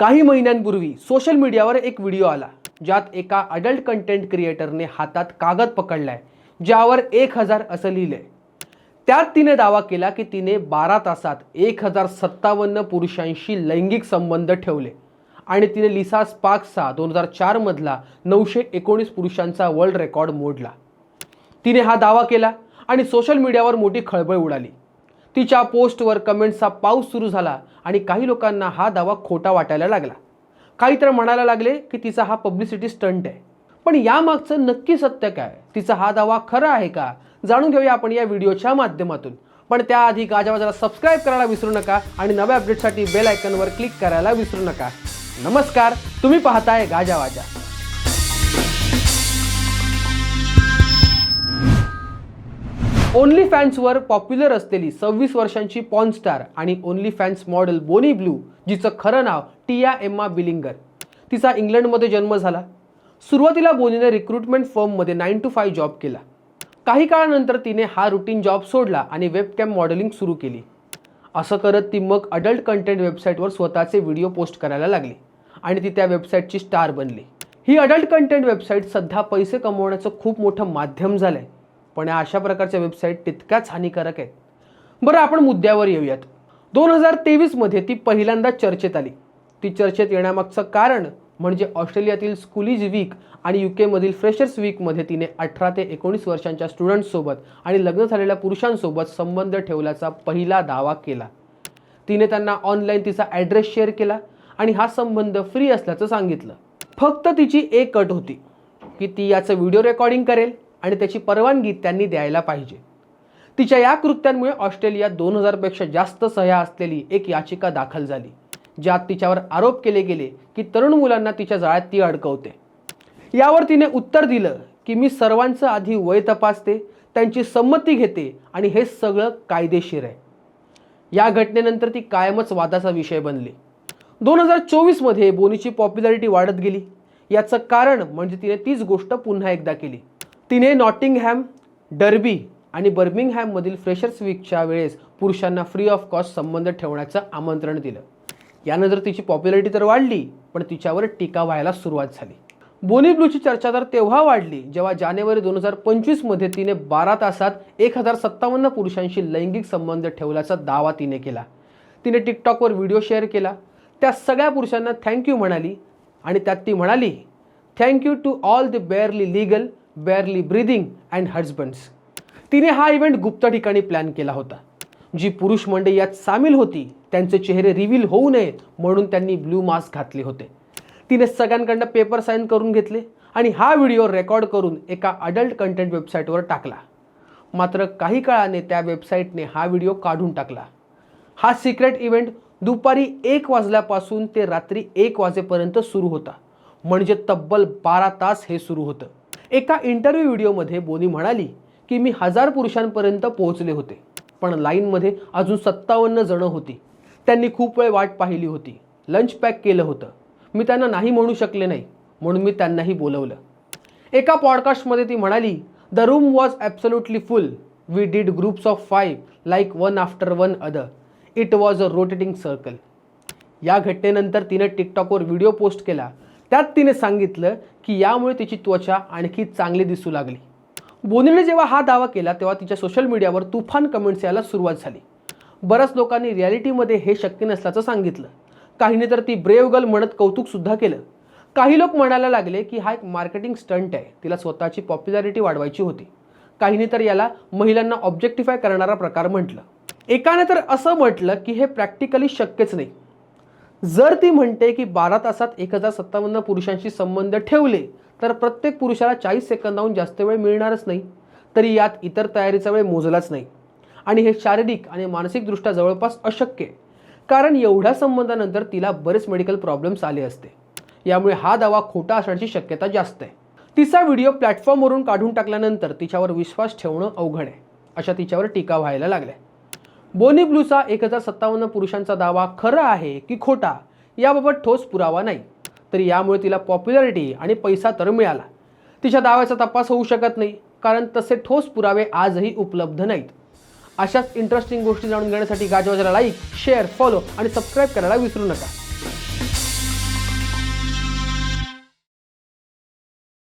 काही महिन्यांपूर्वी सोशल मीडियावर एक व्हिडिओ आला ज्यात एका अडल्ट कंटेंट क्रिएटरने हातात कागद पकडलाय ज्यावर एक हजार असं लिहिलंय. त्यात तिने दावा केला की तिने बारा तासात एक हजार सत्तावन्न पुरुषांशी लैंगिक संबंध ठेवले. आणि तिने लिसा स्पार्क्सचा दोन हजार चारमधला नऊशे एकोणीस पुरुषांचा वर्ल्ड रेकॉर्ड मोडला. तिने हा दावा केला आणि सोशल मीडियावर मोठी खळबळ उडाली. तिच्या पोस्टवर कमेंट्सचा पाऊस सुरू झाला आणि काही लोकांना हा दावा खोटा वाटायला लागला. काही तर म्हणायला लागले की तिचा हा पब्लिसिटी स्टंट आहे. पण यामागचं नक्की सत्य काय? तिचा हा दावा खरा आहे का? जाणून घेऊया आपण या व्हिडिओच्या माध्यमातून. पण त्याआधी गाजावाजाला सबस्क्राईब करायला विसरू नका आणि नव्या अपडेटसाठी बेल आयकनवर क्लिक करायला विसरू नका. नमस्कार तुम्ही पाहताय गाजावाजा ओनली फॅन्सवर पॉप्युलर असलेली सव्वीस वर्षांची पॉन स्टार आणि OnlyFans model Bonnie Blue जिचं खरं नाव टिया एम्मा बिलिंगर तिचा इंग्लंडमध्ये जन्म झाला. सुरुवातीला बोनीने रिक्रुटमेंट फर्ममध्ये नाईन टू फाय जॉब केला. काही काळानंतर तिने हा रुटीन जॉब सोडला आणि वेबकॅम मॉडेलिंग सुरू केली. असं करत ती मग अडल्ट कंटेंट वेबसाईटवर स्वतःचे व्हिडिओ पोस्ट करायला लागली आणि ती त्या वेबसाईटची स्टार बनली. ही अडल्ट कंटेंट वेबसाईट सध्या पैसे कमवण्याचं खूप मोठं माध्यम झालं आहे पण या अशा प्रकारच्या वेबसाईट तितक्याच हानिकारक आहेत. बरं आपण मुद्द्यावर येऊयात. दोन हजार तेवीसमध्ये ती पहिल्यांदा चर्चेत आली. ती चर्चेत येण्यामागचं कारण म्हणजे ऑस्ट्रेलियातील स्कुलीज वीक आणि यू केमधील फ्रेशर्स वीकमध्ये तिने अठरा ते एकोणीस वर्षांच्या स्टुडंट्ससोबत आणि लग्न झालेल्या पुरुषांसोबत संबंध ठेवल्याचा पहिला दावा केला. तिने त्यांना ऑनलाईन तिचा ॲड्रेस शेअर केला आणि हा संबंध फ्री असल्याचं सांगितलं. फक्त तिची एक अट होती की ती याचं व्हिडिओ रेकॉर्डिंग करेल. आणि त्याची परवानगी त्यांनी द्यायला पाहिजे. तिच्या या कृत्यांमुळे ऑस्ट्रेलियात दोन हजारपेक्षा जास्त सह्या असलेली एक याचिका दाखल झाली ज्यात तिच्यावर आरोप केले गेले की तरुण मुलांना तिच्या जाळ्यात ती अडकवते. यावर तिने उत्तर दिलं की मी सर्वांचं आधी वय तपासते त्यांची संमती घेते आणि हे सगळं कायदेशीर आहे. या घटनेनंतर ती कायमच वादाचा विषय बनली. दोन हजार चोवीसमध्ये बोनीची पॉप्युलॅरिटी वाढत गेली. याचं कारण म्हणजे तिने तीच गोष्ट पुन्हा एकदा केली. तिने नॉटिंगहॅम डर्बी आणि बर्मिंगहॅममधील फ्रेशर्स वीकच्या वेळेस पुरुषांना फ्री ऑफ कॉस्ट संबंध ठेवण्याचं आमंत्रण दिलं. यानंतर तिची पॉप्युलॅरिटी तर वाढली पण तिच्यावर टीका व्हायला सुरुवात झाली. बोनी ब्लूची चर्चा तर तेव्हा वाढली जेव्हा जानेवारी दोन हजार पंचवीसमध्ये तिने बारा तासात एक हजार सत्तावन्न पुरुषांशी लैंगिक संबंध ठेवल्याचा दावा तिने केला. तिने टिकटॉकवर व्हिडिओ शेअर केला. त्या सगळ्या पुरुषांना थँक्यू म्हणाली आणि त्यात ती म्हणाली thank you to all the barely legal barely breathing and husbands तिने हा इव्हेंट गुप्त ठिकाणी प्लॅन केला होता. जी पुरुष मंडळी यात सामील होती त्यांचे चेहरे रिव्हील होऊ नयेत म्हणून त्यांनी ब्लू मास्क घातले होते. तिने सगळ्यांकडनं पेपर साईन करून घेतले आणि हा व्हिडिओ रेकॉर्ड करून एका अडल्ट कंटेंट वेबसाईटवर टाकला. मात्र काही काळाने त्या वेबसाईटने हा व्हिडिओ काढून टाकला. हा सिक्रेट इव्हेंट दुपारी एक वाजल्यापासून ते रात्री एक वाजेपर्यंत सुरू होता. म्हणजे तब्बल बारा तास हे सुरू होतं. एका इंटरव्ह्यू व्हिडिओमध्ये बोनी म्हणाली की मी हजार पुरुषांपर्यंत पोहोचले होते पण लाईनमध्ये अजून सत्तावन्न जणं होती. त्यांनी खूप वेळ वाट पाहिली होती. लंच पॅक केलं होतं. मी त्यांना नाही म्हणू शकले नाही म्हणून मी त्यांनाही बोलवलं. एका पॉडकास्टमध्ये ती म्हणाली the room was absolutely full we did groups of five like one after one other it was a rotating circle या घटनेनंतर तिने टिकटॉकवर व्हिडिओ पोस्ट केला. त्यात तिने सांगितलं की यामुळे तिची त्वचा आणखी चांगली दिसू लागली. बोनीने जेव्हा हा दावा केला तेव्हा तिच्या सोशल मीडियावर तुफान कमेंट्स यायला सुरुवात झाली. बऱ्याच लोकांनी रियालिटीमध्ये हे शक्य नसल्याचं सांगितलं. काहीने तर ती ब्रेव गर्ल म्हणत कौतुकसुद्धा केलं. काही लोक म्हणायला लागले की हा एक मार्केटिंग स्टंट आहे. तिला स्वतःची पॉप्युलॅरिटी वाढवायची होती. काहीने तर याला महिलांना ऑब्जेक्टिफाय करणारा प्रकार म्हटलं. एकाने तर असं म्हटलं की हे प्रॅक्टिकली शक्यच नाही. जर ती म्हणते की बारा तासात एक हजार सत्तावन्न पुरुषांशी संबंध ठेवले तर प्रत्येक पुरुषाला चाळीस सेकंदाहून जास्त वेळ मिळणारच नाही. तरी यात इतर तयारीचा वेळ मोजलाच नाही. आणि हे शारीरिक आणि मानसिकदृष्ट्या जवळपास अशक्य आहे. कारण एवढ्या संबंधानंतर तिला बरेच मेडिकल प्रॉब्लेम्स आले असते. यामुळे हा दावा खोटा असण्याची शक्यता जास्त आहे. तिचा व्हिडिओ प्लॅटफॉर्मवरून काढून टाकल्यानंतर तिच्यावर विश्वास ठेवणं अवघड आहे. अशा तिच्यावर टीका व्हायला लागल्या. बोनी ब्लूचा एक हजार सत्तावन्न पुरुषांचा दावा खरा आहे की खोटा याबाबत ठोस पुरावा नाही. तरी यामुळे तिला पॉप्युलॅरिटी आणि पैसा तर मिळाला. तिच्या दाव्याचा तपास होऊ शकत नाही कारण तसे ठोस पुरावे आजही उपलब्ध नाहीत. अशाच इंटरेस्टिंग गोष्टी जाणून घेण्यासाठी गाजवाजाला लाईक शेअर फॉलो आणि सबस्क्राईब करायला विसरू नका.